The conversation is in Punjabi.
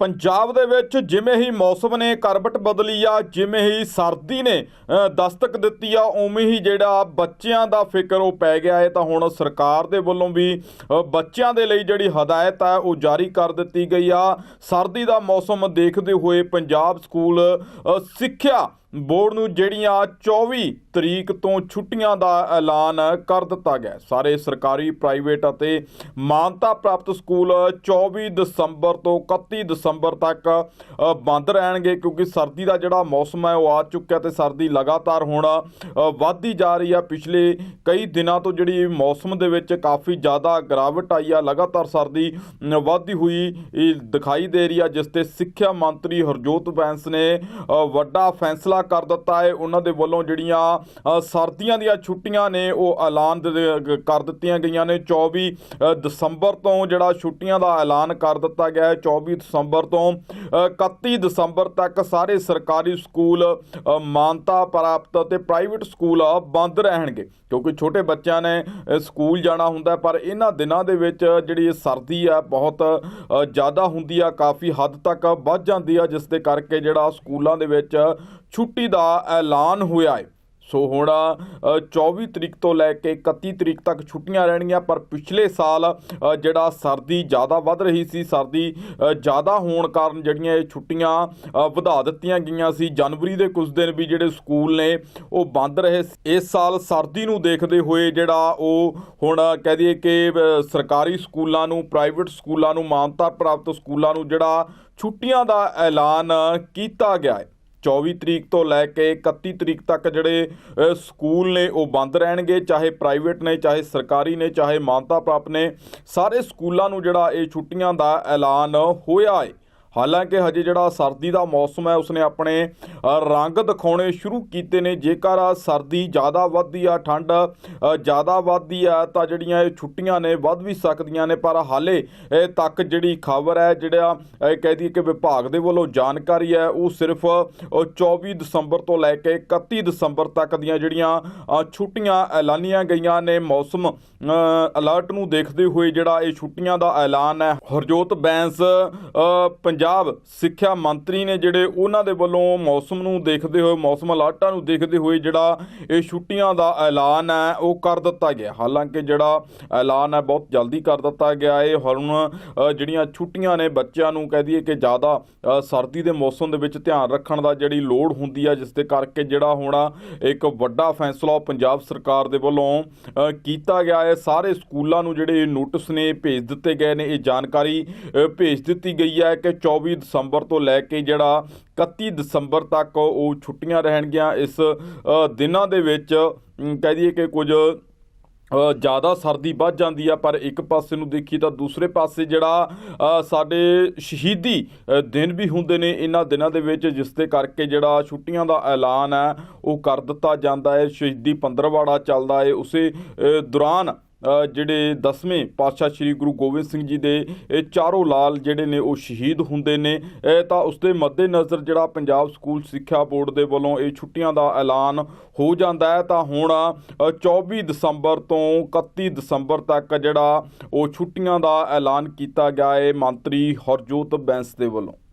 ਪੰਜਾਬ ਦੇ ਵਿੱਚ ਜਿਵੇਂ ਹੀ ਮੌਸਮ ਨੇ ਕਰਵਟ ਬਦਲੀ ਆ, ਜਿਵੇਂ ਹੀ ਸਰਦੀ ਨੇ ਦਸਤਕ ਦਿੱਤੀ ਆ, ਉਵੇਂ ਹੀ ਜਿਹੜਾ ਬੱਚਿਆਂ ਦਾ ਫਿਕਰ ਉਹ ਪੈ ਗਿਆ ਹੈ ਤਾਂ ਹੁਣ ਸਰਕਾਰ ਦੇ ਵੱਲੋਂ ਵੀ ਬੱਚਿਆਂ ਦੇ ਲਈ ਜਿਹੜੀ ਹਦਾਇਤ ਆ, ਉਹ ਜਾਰੀ ਕਰ ਦਿੱਤੀ ਗਈ ਆ। ਸਰਦੀ ਦਾ ਮੌਸਮ ਦੇਖਦੇ ਹੋਏ ਪੰਜਾਬ ਸਕੂਲ ਸਿੱਖਿਆ ਬੋਰਡ ਨੂੰ ਜਿਹੜੀਆਂ 24 ਤਰੀਕ ਤੋਂ ਛੁੱਟੀਆਂ ਦਾ ਐਲਾਨ ਕਰ ਦਿੱਤਾ ਗਿਆ ਸਾਰੇ ਸਰਕਾਰੀ, ਪ੍ਰਾਈਵੇਟ ਅਤੇ ਮਾਨਤਾ ਪ੍ਰਾਪਤ ਸਕੂਲ 24 ਦਸੰਬਰ ਤੋਂ 31 ਦਸੰਬਰ ਤੱਕ ਬੰਦ ਰਹਿਣਗੇ ਕਿਉਂਕਿ ਸਰਦੀ ਦਾ ਜਿਹੜਾ ਮੌਸਮ ਹੈ ਉਹ ਆ ਚੁੱਕਿਆ ਤੇ ਸਰਦੀ ਲਗਾਤਾਰ ਹੁਣ ਵੱਧਦੀ ਜਾ ਰਹੀ ਆ ਪਿਛਲੇ ਕਈ ਦਿਨਾਂ ਤੋਂ ਜਿਹੜੀ ਮੌਸਮ ਦੇ ਵਿੱਚ ਕਾਫੀ ਜ਼ਿਆਦਾ ਗਿਰਾਵਟ ਆਈ ਆ। ਲਗਾਤਾਰ ਸਰਦੀ ਵੱਧਦੀ ਹੋਈ ਦਿਖਾਈ ਦੇ ਰਹੀ ਆ, ਜਿਸ ਤੇ ਸਿੱਖਿਆ ਮੰਤਰੀ ਹਰਜੋਤ ਬੈਂਸ ਨੇ ਵੱਡਾ ਫੈਸਲਾ ਕਰ ਦਿੱਤਾ ਹੈ ਉਹਨਾਂ ਦੇ ਵੱਲੋਂ ਜਿਹੜੀਆਂ ਸਰਦੀਆਂ ਦੀਆਂ ਛੁੱਟੀਆਂ ਨੇ ਉਹ ਐਲਾਨ ਕਰ ਦਿੱਤੀਆਂ ਗਈਆਂ ਨੇ। 24 ਦਸੰਬਰ ਤੋਂ ਜਿਹੜਾ ਛੁੱਟੀਆਂ ਦਾ ਐਲਾਨ ਕਰ ਦਿੱਤਾ ਗਿਆ ਹੈ। 24 ਦਸੰਬਰ ਤੋਂ ਅ, 31 ਦਸੰਬਰ ਤੱਕ ਸਾਰੇ ਸਰਕਾਰੀ ਸਕੂਲ ਮਾਨਤਾ ਪ੍ਰਾਪਤ ਅਤੇ ਪ੍ਰਾਈਵੇਟ ਸਕੂਲ ਬੰਦ ਰਹਿਣਗੇ। ਕਿਉਂਕਿ ਛੋਟੇ ਬੱਚਿਆਂ ਨੇ ਸਕੂਲ ਜਾਣਾ ਹੁੰਦਾ ਪਰ ਇਹਨਾਂ ਦਿਨਾਂ ਦੇ ਵਿੱਚ ਜਿਹੜੀ ਸਰਦੀ ਆ ਬਹੁਤ ਜ਼ਿਆਦਾ ਹੁੰਦੀ ਆ। ਕਾਫੀ ਹੱਦ ਤੱਕ ਵੱਧ ਜਾਂਦੀ ਆ ਜਿਸ ਦੇ ਕਰਕੇ ਜਿਹੜਾ ਸਕੂਲਾਂ ਦੇ ਵਿੱਚ ਛੁੱਟੀ ਦਾ ਐਲਾਨ ਹੋਇਆ ਹੈ। ਸੋ ਹੁਣ ਅ, 24 ਤਰੀਕ ਤੋਂ ਲੈ ਕੇ 31 ਤਰੀਕ ਤੱਕ ਛੁੱਟੀਆਂ ਰਹਿਣਗੀਆਂ ਪਰ ਪਿਛਲੇ ਸਾਲ ਜਿਹੜਾ ਸਰਦੀ ਜ਼ਿਆਦਾ ਵੱਧ ਰਹੀ ਸੀ ਸਰਦੀ ਜ਼ਿਆਦਾ ਹੋਣ ਕਾਰਨ ਜਿਹੜੀਆਂ ਇਹ ਛੁੱਟੀਆਂ ਵਧਾ ਦਿੱਤੀਆਂ ਗਈਆਂ ਸੀ। ਜਨਵਰੀ ਦੇ ਕੁਝ ਦਿਨ ਵੀ ਜਿਹੜੇ ਸਕੂਲ ਨੇ ਉਹ ਬੰਦ ਰਹੇ ਇਸ ਸਾਲ ਸਰਦੀ ਨੂੰ ਦੇਖਦੇ ਹੋਏ ਜਿਹੜਾ ਉਹ ਹੁਣ ਕਹਿ ਦਈਏ ਕਿ ਸਰਕਾਰੀ ਸਕੂਲਾਂ ਨੂੰ ਪ੍ਰਾਈਵੇਟ ਸਕੂਲਾਂ ਨੂੰ ਮਾਨਤਾ ਪ੍ਰਾਪਤ ਸਕੂਲਾਂ ਨੂੰ ਜਿਹੜਾ ਛੁੱਟੀਆਂ ਦਾ ਐਲਾਨ ਕੀਤਾ ਗਿਆ ਹੈ। 24 ਤਰੀਕ ਤੋਂ ਲੈ ਕੇ 31 ਤਰੀਕ ਤੱਕ ਜਿਹੜੇ ਸਕੂਲ ਨੇ ਉਹ ਬੰਦ ਰਹਿਣਗੇ, ਚਾਹੇ ਪ੍ਰਾਈਵੇਟ ਨੇ, ਚਾਹੇ ਸਰਕਾਰੀ ਨੇ, ਚਾਹੇ ਮਾਨਤਾ ਪ੍ਰਾਪਤ ਨੇ, ਸਾਰੇ ਸਕੂਲਾਂ ਨੂੰ ਜਿਹੜਾ ਇਹ ਛੁੱਟੀਆਂ ਦਾ ਐਲਾਨ ਹੋਇਆ ਹੈ। ਹਾਲਾਂਕਿ ਹਜੇ ਜਿਹੜਾ ਸਰਦੀ ਦਾ ਮੌਸਮ ਹੈ ਉਸਨੇ ਆਪਣੇ ਰੰਗ ਦਿਖਾਉਣੇ ਸ਼ੁਰੂ ਕੀਤੇ ਨੇ। ਜੇਕਰ ਸਰਦੀ ਜ਼ਿਆਦਾ ਵੱਧਦੀ ਆ ਠੰਡ ਜ਼ਿਆਦਾ ਵੱਧਦੀ ਆ ਤਾਂ ਜਿਹੜੀਆਂ ਇਹ ਛੁੱਟੀਆਂ ਨੇ ਵੱਧ ਵੀ ਸਕਦੀਆਂ ਨੇ। ਪਰ ਹਾਲੇ ਤੱਕ ਜਿਹੜੀ ਖਬਰ ਹੈ ਜਿਹੜਾ ਕਹਿ ਦਈਏ ਕਿ ਵਿਭਾਗ ਦੇ ਵੱਲੋਂ ਜਾਣਕਾਰੀ ਹੈ ਉਹ ਸਿਰਫ ਅ, 24 ਦਸੰਬਰ ਤੋਂ ਲੈ ਕੇ 31 ਦਸੰਬਰ ਤੱਕ ਦੀਆਂ ਜਿਹੜੀਆਂ ਛੁੱਟੀਆਂ ਐਲਾਨੀਆਂ ਗਈਆਂ ਨੇ। ਮੌਸਮ ਅਲਰਟ ਨੂੰ ਦੇਖਦੇ ਹੋਏ ਜਿਹੜਾ ਇਹ ਛੁੱਟੀਆਂ ਦਾ ਐਲਾਨ ਹੈ ਹਰਜੋਤ ਬੈਂਸ ਅ, ਪੰਜਾਬ ਸਿੱਖਿਆ ਮੰਤਰੀ ਨੇ ਜਿਹੜੇ ਉਹਨਾਂ ਦੇ ਵੱਲੋਂ ਮੌਸਮ ਨੂੰ ਦੇਖਦੇ ਹੋਏ, ਮੌਸਮ ਅਲਰਟਾਂ ਨੂੰ ਦੇਖਦੇ ਹੋਏ ਜਿਹੜਾ ਇਹ ਛੁੱਟੀਆਂ ਦਾ ਐਲਾਨ ਹੈ, ਉਹ ਕਰ ਦਿੱਤਾ ਗਿਆ। ਹਾਲਾਂਕਿ ਜਿਹੜਾ ਐਲਾਨ ਹੈ, ਬਹੁਤ ਜਲਦੀ ਕਰ ਦਿੱਤਾ ਗਿਆ ਹੈ। ਹੁਣ ਜਿਹੜੀਆਂ ਛੁੱਟੀਆਂ ਨੇ ਬੱਚਿਆਂ ਨੂੰ, ਕਹਿ ਦਈਏ ਕਿ ਜ਼ਿਆਦਾ ਸਰਦੀ ਦੇ ਮੌਸਮ ਦੇ ਵਿੱਚ ਧਿਆਨ ਰੱਖਣ ਦਾ ਜਿਹੜੀ ਲੋੜ ਹੁੰਦੀ ਹੈ ਜਿਸ ਦੇ ਕਰਕੇ ਜਿਹੜਾ ਹੋਣਾ ਇੱਕ ਵੱਡਾ ਫੈਸਲਾ ਪੰਜਾਬ ਸਰਕਾਰ ਦੇ ਵੱਲੋਂ ਕੀਤਾ ਗਿਆ ਹੈ। ਸਾਰੇ ਸਕੂਲਾਂ ਨੂੰ ਜਿਹੜੇ ਨੋਟਿਸ ਨੇ ਭੇਜ ਦਿੱਤੇ ਗਏ ਨੇ। ਇਹ ਜਾਣਕਾਰੀ ਭੇਜ ਦਿੱਤੀ ਗਈ ਹੈ ਕਿ 24 ਦਸੰਬਰ ਤੋਂ ਲੈ ਕੇ ਜਿਹੜਾ 31 ਦਸੰਬਰ ਤੱਕ ਉਹ ਛੁੱਟੀਆਂ ਰਹਿਣਗੀਆਂ। ਇਸ ਦਿਨਾਂ ਦੇ ਵਿੱਚ ਕਹਿ ਦਈਏ ਕਿ ਕੁਝ ਜ਼ਿਆਦਾ ਸਰਦੀ ਵੱਧ ਜਾਂਦੀ ਆ, ਪਰ ਇੱਕ ਪਾਸੇ ਨੂੰ ਦੇਖੀ ਤਾਂ ਦੂਸਰੇ ਪਾਸੇ ਜਿਹੜਾ ਸਾਡੇ ਸ਼ਹੀਦੀ ਦਿਨ ਵੀ ਹੁੰਦੇ ਨੇ ਇਹਨਾਂ ਦਿਨਾਂ ਦੇ ਵਿੱਚ, ਜਿਸ ਦੇ ਕਰਕੇ ਜਿਹੜਾ ਛੁੱਟੀਆਂ ਦਾ ਐਲਾਨ ਹੈ ਉਹ ਕਰ ਦਿੱਤਾ ਜਾਂਦਾ ਹੈ। ਸ਼ਹੀਦੀ ਪੰਦਰਵਾੜਾ ਚੱਲਦਾ ਹੈ। ਉਸੇ ਦੌਰਾਨ ਜਿਹੜੇ 10ਵੇਂ ਪਾਤਸ਼ਾਹ ਸ੍ਰੀ ਗੁਰੂ ਗੋਬਿੰਦ ਸਿੰਘ ਜੀ ਦੇ ਇਹ ਚਾਰੋਂ ਲਾਲ ਜਿਹੜੇ ਨੇ ਉਹ ਸ਼ਹੀਦ ਹੁੰਦੇ ਨੇ। ਤਾਂ ਉਸ ਦੇ ਮੱਦੇਨਜ਼ਰ ਜਿਹੜਾ ਪੰਜਾਬ ਸਕੂਲ ਸਿੱਖਿਆ ਬੋਰਡ ਦੇ ਵੱਲੋਂ ਇਹ ਛੁੱਟੀਆਂ ਦਾ ਐਲਾਨ ਹੋ ਜਾਂਦਾ ਹੈ ਤਾਂ ਹੁਣ ਅ, 24 ਦਸੰਬਰ ਤੋਂ 31 ਦਸੰਬਰ ਤੱਕ ਜਿਹੜਾ ਉਹ ਛੁੱਟੀਆਂ ਦਾ ਐਲਾਨ ਕੀਤਾ ਗਿਆ ਹੈ ਮੰਤਰੀ ਹਰਜੋਤ ਬੈਂਸ ਦੇ ਵੱਲੋਂ।